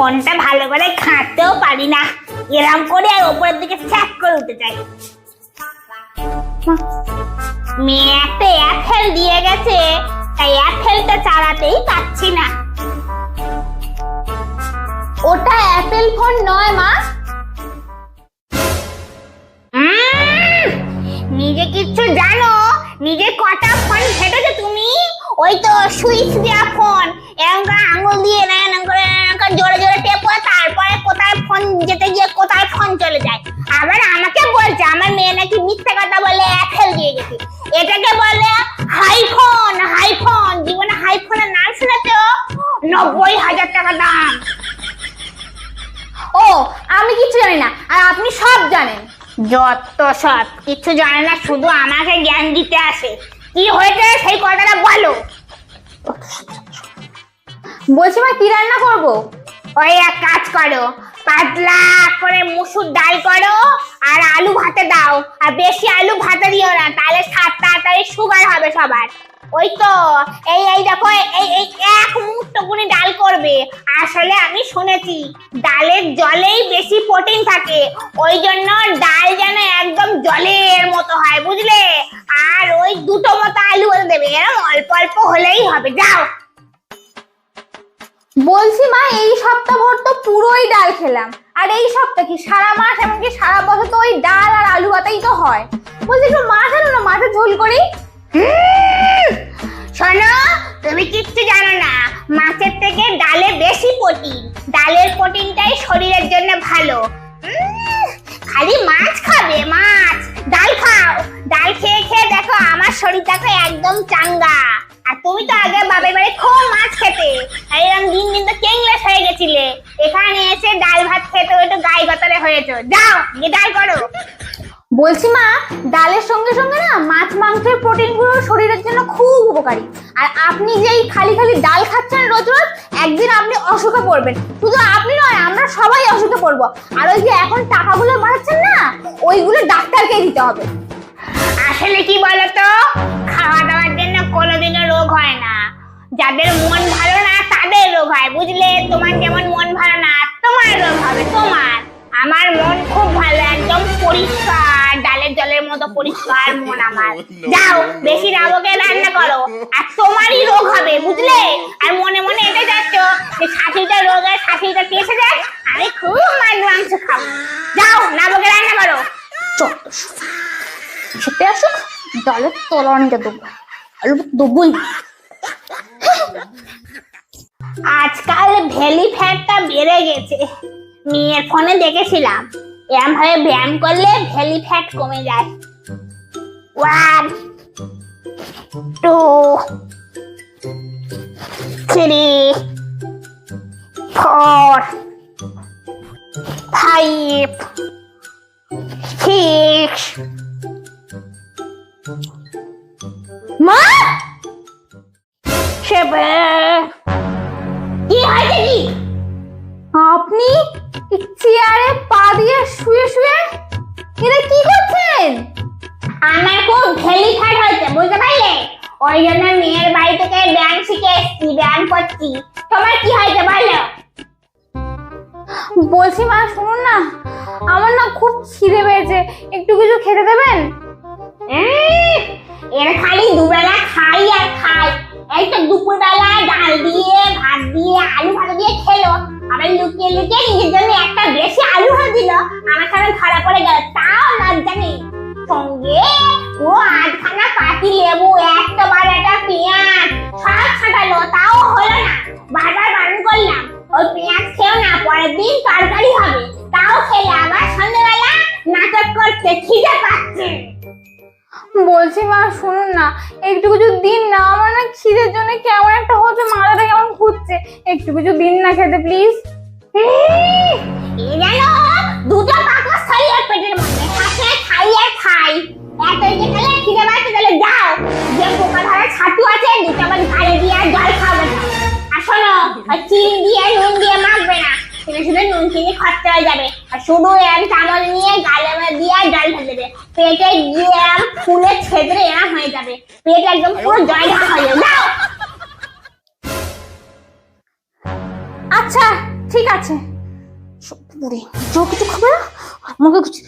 ফোনটা ভালো করে খাঁটতেও পারি না। এরম করে আর ওপরের দিকে ছ্যাক করে উঠে যাই মেয়ে একটা অ্যাপেল দিয়ে গেছে, তাই অ্যাপেলটা চালাতেই পাচ্ছি না। ওটা অ্যাপেল ফোন নয়, মা। নিজে কিচ্ছু জানো, নিজে কটা ফোন ফেটেছো তুমি? ওই তো সুইচ দেওয়া ফোন এরকম আঙুল দিয়ে না ফোন যেতে গিয়ে কোথায় ফোন চলে যায়? আবার আমাকে বলছে, আমার মেয়ে নাকি মিথ্যে কথা বলে অ্যাপেল দিয়ে গেছে। এটাকে বলে হাইফোন হাইফোন জীবনে হাইফোনের নাম শুনেছো? নব্বই হাজার টাকা দাম। ও, আমি কিছু জানি না, আর আপনি সব জানেন। যত সব, কিছু জানে না, শুধু আমাকে জ্ঞান দিতে আসে। কি হয়েছে সেই কথাটা বলো। বলছি মা, কি রান্না করব? ওই এক কাজ করো পাতলা করে মুসুর ডাল করো আর আলু ভাতে দাও। আর বেশি আলু ভাতে দিও না, তাহলে সাত তাড়াতাড়ি সুগার হবে সবার। ওই তো, এই এই দেখো, এই এই, এক মুঠোগুনি ডাল করবে। আসলে আমি শুনেছি, ডালের জলেই বেশি প্রোটিন থাকে। ওই জন্য ডাল যেন একদম জলের মতো হয়, বুঝলে? আর ওই দুটো মতো আলু দেবে এরকম অল্প অল্প হলেই হবে। যাও। বলছি, মা, এই সপ্তাহ ভর তো পুরোই ডাল খেলাম। আর এই সপ্তাহ কি? সারা মাস এমনকি সারা বছর তো ওই ডাল আর আলু ভাতেই তো হয়। বলছি একটু মাছ আনো না মাছের ঝোল করি? শোনো, তুমি কিচ্ছু জানো না, মাছের থেকে ডালে বেশি প্রোটিন। ডালের প্রোটিনটাই শরীরের জন্য ভালো। খালি মাছ খাবে, মাছ। ডাল খাও। ডাল খেয়ে খেয়ে দেখো, আমার শরীরটাকে একদম চাঙ্গা। তুমি তো আগে বাপের বাড়ি খুব মাছ খেতে। আর এরকম দিন দিন তো কেংলেস হয়ে গেছিলে। এখানে এসে ডাল ভাত খেতে একটু গায়ে গতরে হয়েছো। যাও গিয়ে ডাল করো। বলছি মা ডালের সঙ্গে সঙ্গে না মাছ মাংসের প্রোটিনগুলো শরীরের জন্য খুব উপকারী। আর আপনি যে এই খালি খালি ডাল খাচ্ছেন রোজ রোজ একদিন আপনি অসুখে পড়বেন। শুধু আপনি নয় আমরা সবাই অসুখে পড়ব। আর ওই যে এখন টাকাগুলো বাড়াচ্ছেন না ওইগুলো ডাক্তারকে দিতে হবে। আসলে কি বলতো? খাওয়া দাওয়ার কোনোদিনও রোগ হয় না। যাদের মন ভালো না, তাদের রোগ হয়, বুঝলে? তোমার যেমন মন ভালো না, তোমার রোগ হবে, তোমার। আমার মন খুব ভালো, একদম পরিষ্কার, ডালের জলের মতো পরিষ্কার মন আমার। যাও, বেশি রাবকে রান্না করো, আর তোমারই রোগ হবে, বুঝলে? আর মনে মনে এটা যাচ্ছ যে ষাঠিটা রোগের ষাঠিটা কেসে যায় আমি খুব মাছ মাংস খাব। যাও নাবকে রান্না করো। চট খেতে আসুক ডালের তলানিটা দেবো। না। আজকাল ভ্যালি ফ্যাটটা বেড়ে গেছে। মেয়ের ফোনে দেখেছিলাম। এরম ভাবে ব্যায়াম করলে ভ্যালি ফ্যাট কমে যায়। One, two, three, four, five, six কি হয়েছে কি? আপনি চেয়ারে পা দিয়ে শুয়ে শুয়ে এটা কি করছেন? আমার খুব ভেলি ফ্যাট হয়েছে বুঝতে পারলে? ওই জন্য মেয়ের বাড়ি থেকে ব্যায়াম শিখে এসছি ব্যায়াম করছি। তোমার কি হয়েছে বলো? বলছি মা শুনুন না আমার না খুব খিদে পেয়েছে। একটু কিছু খেতে দেবেন? এর খালি দুবেলা খাই আর খাই। তো দুপুরবেলা, ডাল দিয়ে, ভাত দিয়ে, আলু ভাজা দিয়ে খেলো। আবার লুকিয়ে লুকিয়ে নিজের জন্য একটা বেশি আলু ভাজা দিল। আমার সামনে ধরা পড়ে গেল। তাও লজ্জা নেই। সঙ্গে ও আধখানা পাতি লেবু, একটা বার একটা পেঁয়াজ, সব ছাটালো। তাও হলো না। বারবার বারণ করলাম। ওই পেঁয়াজ খেও না, পরের দিন তরকারি হবে। বলছি, মা, শুনুন না। একটু কিছু দিন না, আমার না খিদের জন্য কেমন একটা হচ্ছে, মাথাটা কেমন ঘুরছে। একটু কিছু দিন না খেতে প্লিজ দুটো আর পেটের খাই তাহলে দিয়ে আর না। আর চিনি দিয়ে নুন দিয়ে মাখবে না। শুধু নুন খরচা হয়ে যাবে। আর শুধু এরম চামচ নিয়ে গালে দিয়ে আর জল ফেলে দেবে। পেটে গিয়ে ফুলে ছেদরে এরম হয়ে যাবে। পেট একদম পুরো জয় হয়ে যাবে। যাও! আচ্ছা ঠিক আছে। বুড়ি চোখ কিছু খাবে না? মুখে কিছু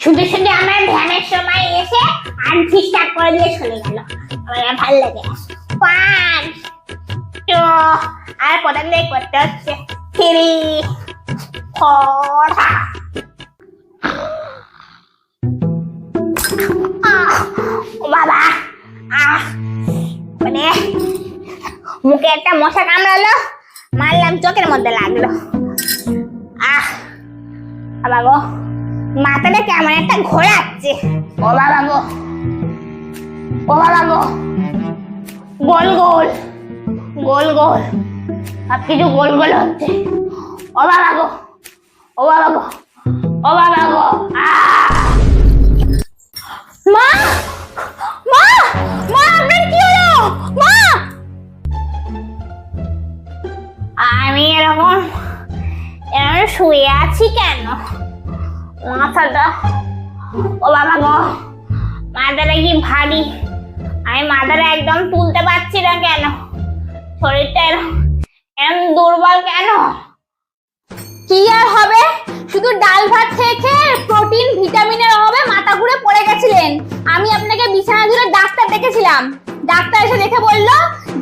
শুধু শুধু আমার ধ্যানের সময় এসে আর ঠিকঠাক করে দিয়ে চলে গেল। আমার ভালো লাগে পান তো আর প্রধান দিয়ে করতে হচ্ছে। থ্রি ফোর ও বাবা, আহ মানে মুখে একটা মশা কামড়ালো, মারলাম, চোখের মধ্যে লাগল। আহ, বাবা গো, মাথাটা কেমন একটা ঘোরাচ্ছে। ও বাবা গো, ও বাবা গো, গোল গোল গোল গোল সব কিছু গোল গোল হচ্ছে। ও বাবা গো, ও বাবা গো, ও বাবা গো, আহ! মা! মা! মা, আপনার কি হলো? মা! আমি এরকম এরকম শুয়ে আছি কেন? মাথাটা ও বাবা গো মাথাটা কি ভারী? আমি মাথাটা একদম তুলতে পারছি না কেন? শরীরটা এরম দুর্বল কেন? কি আর হবে? শুধু ডাল ভাত খেয়ে খেয়ে প্রোটিন ভিটামিনের ডাক্তার ডাক্তার এসে দেখে বলল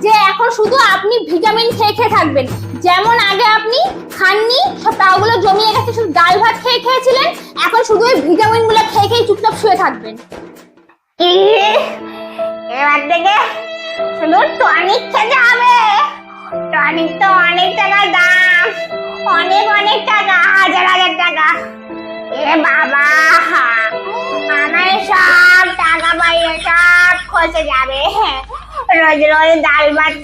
যে এখন শুধু আপনি ভিটামিন খেয়ে খেয়ে থাকবেন। যেমন আগে আপনি খাননি টাকাগুলো জমিয়ে গেছে শুধু ডাল ভাত খেয়ে খেয়েছিলেন, এখন শুধু ওই ভিটামিনগুলো খেয়ে খেয়ে চুপচাপ শুয়ে থাকবেন। এবার থেকে শুধু টনিক খেতে হবে। টনিক তো অনেক টাকা দাম, অনেক অনেক টাকা, হাজার হাজার টাকা। এ বাবা, আমার সব টাকা সব খসে যাবে। রোজ রোজ ডাল ভাত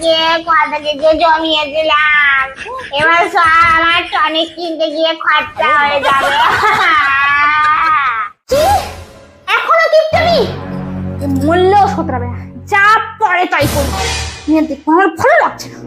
এবার সব আমার টনিক কিনতে গিয়ে খরচা হয়ে যাবে। এখনও কিপটামি মূল্য শোধরাবে না। যা পরে তাই করব। দেখব, আমার ভালো লাগছে না।